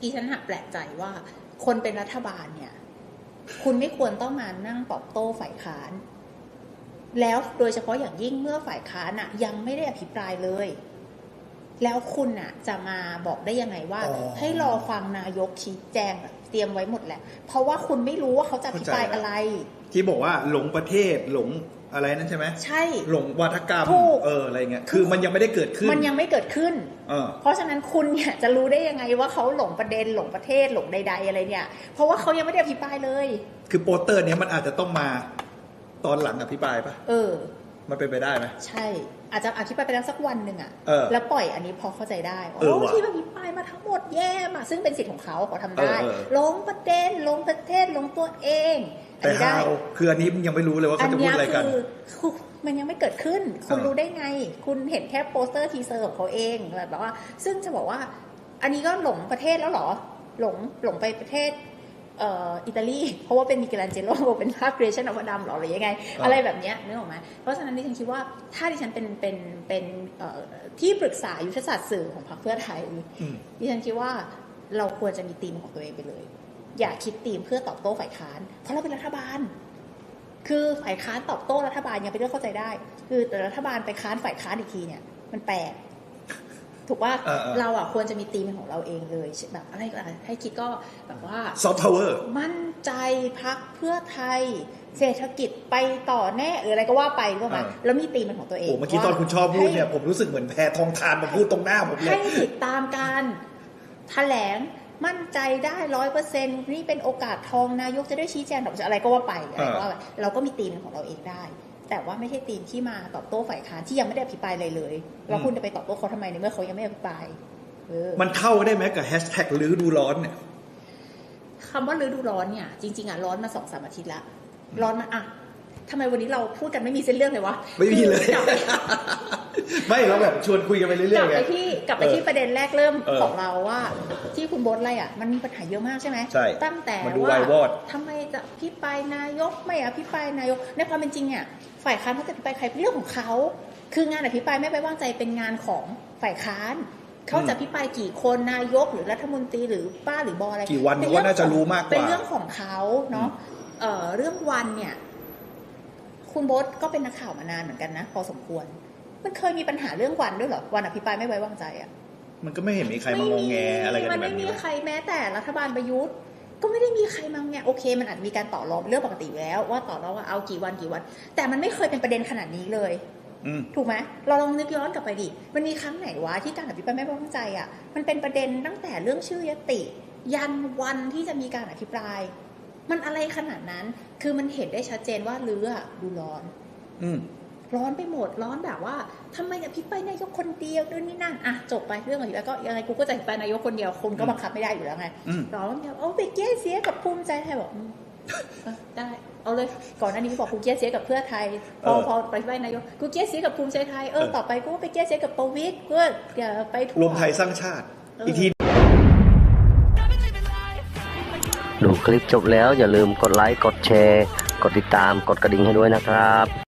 อีฉันหักแปลกใจว่าคนเป็นรัฐบาลเนี่ย คุณไม่ควรต้องมานั่งตอบโต้ฝ่ายค้าน แล้วโดยเฉพาะอย่างยิ่งเมื่อฝ่ายค้านอะยังไม่ได้อภิปรายเลย แล้วคุณอะจะมาบอกได้ยังไงว่า อ๋อให้รอฟังนายกชี้แจงอะเตรียมไว้หมดแหละ เพราะว่าคุณไม่รู้ว่าเขาจะอภิปรายเข้าใจ อะไร ที่บอกว่าหลงประเทศหลงอะไรนั่นใช่ไหมใช่ หลงวัฒกรรมถูก เอออะไรเงี้ยคือมันยังไม่ได้เกิดขึ้นมันยังไม่เกิดขึ้น เออ เพราะฉะนั้นคุณเนี่ยจะรู้ได้ยังไงว่าเขาหลงประเด็นหลงประเทศหลงใด ๆ อะไรเนี่ย เพราะว่าเขายังไม่ได้อภิปรายเลย คือโปสเตอร์เนี้ยมันอาจจะต้องมาตอนหลังอภิปรายปะเออ มันเป็นไปได้ไหม ใช่ อาจจะอภิปรายไปแล้วสักวันหนึ่งอะเออแล้วปล่อยอันนี้พอเข้าใจได้เออโอ้ว่ะที่อภิปรายมาทั้งหมดแย่มาซึ่งเป็นสิทธิ์ของเขาเขาทำได้ เออเออหลงประเด็นหลงประเทศหลงตัวเองอันแต่นี้ได้ ฮาวคืออันนี้มันยังไม่รู้เลยว่าอัเขาจะพูดเนี้ยอะไรกันคือคือมันยังไม่เกิดขึ้น คุณเออ รู้ได้ไง คุณเห็นแค่โปสเตอร์ทีเซอร์ของเขาเองแบบว่า ซึ่งจะบอกว่า อันนี้ก็หลงประเทศแล้วเหรอ หลงหลงไปประเทศเอ่ออิตาลี เพราะว่าเป็นมิเกลันเจโลเป็นภาพ creation of Adam หรอหรือยังไง อะไรแบบเนี้ยนึกออกไหมเพราะฉะนั้นดิฉันคิดว่าถ้าดิฉันเป็นเป็นเป็นเอ่อที่ปรึกษายุทธศาสตร์สื่อของพรรคเพื่อไทยอืมดิฉันคิดว่าเราควรจะมีธีมของตัวเองไปเลย อย่าคิดธีมเพื่อตอบโต้ฝ่ายค้าน เพราะเราเป็นรัฐบาล คือฝ่ายค้านตอบโต้รัฐบาลยังเป็นเรื่องเข้าใจได้ คือแต่รัฐบาลไปค้านฝ่ายค้านอีกทีเนี่ย มันแปลก ถูกว่าเออเออเราอะควรจะมีธีมเป็นของเราเองเลยแบบอะไรก็ได้ให้คิดก็แบบว่าซอฟต์พาวเวอร์มั่นใจพักเพื่อไทย เศรษฐกิจไปต่อแน่หรืออะไรก็ว่าไปรู้ไหมเออแล้วมีตีมเป็นของตัวเองโอ้เมื่อกี้ตอนคุณชอบพูดเนี่ยให้ผมรู้สึกเหมือนแพทองทานมาพูดตรงหน้าผมเลให้ยติดตามการแถลงมั่นใจได้ร้อยเปอร์เซ็นนี่เป็นโอกาสทองนายกจะได้ชี้แจงดอกอะไรก็ว่าไปอะไรก็ว่าไปเราก็มีตีมเป็นของเราเองได้ แต่ว่าไม่ใช่ตีมที่มาตอบโต้ฝ่ายค้านที่ยังไม่ได้อภิปรายเลยเลยแล้วคุณจะไปตอบโต้เขาทำไมในเมื่อเขายังไม่อภิปรายเออมันเท่าได้ไหมกับแฮชแท็กรื้อดูร้อนเนี่ยคำว่าฤดูร้อนเนี่ยจริงๆอะร้อนมาสองสามอาทิตย์ละร้อนมาอะทำไมวันนี้เราพูดกันไม่มีเส้นเรื่องเลยวะไม่มีเลยกลับ ไปไม่เราแบบชวนคุยกันไปเรื่กอลัยบๆไง ไปที่กลับไปเออที่ประเด็นแรกเริ่มเออของเราว่า ที่คุณโบทอะไรอะ มันมีปัญหาเยอะมากใช่ไหมใช่ตั้งแต่มันดูว่าไววอด ทำไมจะอภิปรายนายกไม่อภิปรายนายกในความเป็นจริงเนี่ยฝ่ายค้านเขาจะอภิปรายใครเป็นเรื่องของเขา คืองานอภิปรายไม่ไว้วางใจเป็นงานของฝ่ายค้านเขาจะอภิปรายกี่คนนายกหรือรัฐมนตรีหรือป้าหรือบออะไรกี่วันเป็ผมว่าน่าจะของรู้มากกว่า เป็นเรื่องของเขาเนาะเอ่อเรื่องวันเนี่ย คุณโบทก็เป็นนักข่าวมานานเหมือนกันนะพอสมควร มันเคยมีปัญหาเรื่องวันด้วยเหรอ วันอภิปรายไม่ไว้วางใจอะมันก็ไม่เห็นมีใครมางงแงอะไรกันมันแบไม่บมีนี้ใครแม้แต่รัฐบาลประยุทธ์ก็ไม่ได้มีใครมางงแงโอเค มันอาจจะมีการต่อรองเป็นเรื่องปกติอยู่แล้ว ว่าต่อรองว่าเอากี่วันกี่วัน แต่มันไม่เคยเป็นประเด็นขนาดนี้เลยอืมถูกไหมเราลองนึกย้อนกลับไปดิมันมีครั้งไหนวะที่การอภิปรายไม่ไว้วางใจอะ มันเป็นประเด็นตั้งแต่เรื่องชื่อยติ ยันวันที่จะมีการอภิปราย มันอะไรขนาดนั้น คือมันเห็นได้ชัดเจนว่าเรืออะดูร้อน อืม ร้อนไปหมดร้อนแบบว่าทำไมอภิปรายนายกคนเดียวด้วยนี่นั่นอะจบไปเรื่องอะไรแล้วก็ยังไงกูก็จะอภิปรายนายกคนเดียวคนก็บังคับไม่ได้อยู่แล้วไงอืมร้อนแบบเอาไปเกี้ยเสียกับภูมิใจไทยบอกอืมเออได้เอาเลยก่อนหน้านี้บอกกูเกี้ยเสียกับเพื่อไทย พอเออพอไปไหว้นายกกูเกี้ยเสียกับภูมิใจไทยเออเออต่อไปกูก็ไปเกี้ยเสียกับประวิตรเพื่ออย่าไปทั่วรวมไทยสร้างชาติเอออีอีกทีดูคลิปจบแล้วอย่าลืมกดไลค์กดแชร์ กดติดตามกดกระดิ่งให้ด้วยนะครับ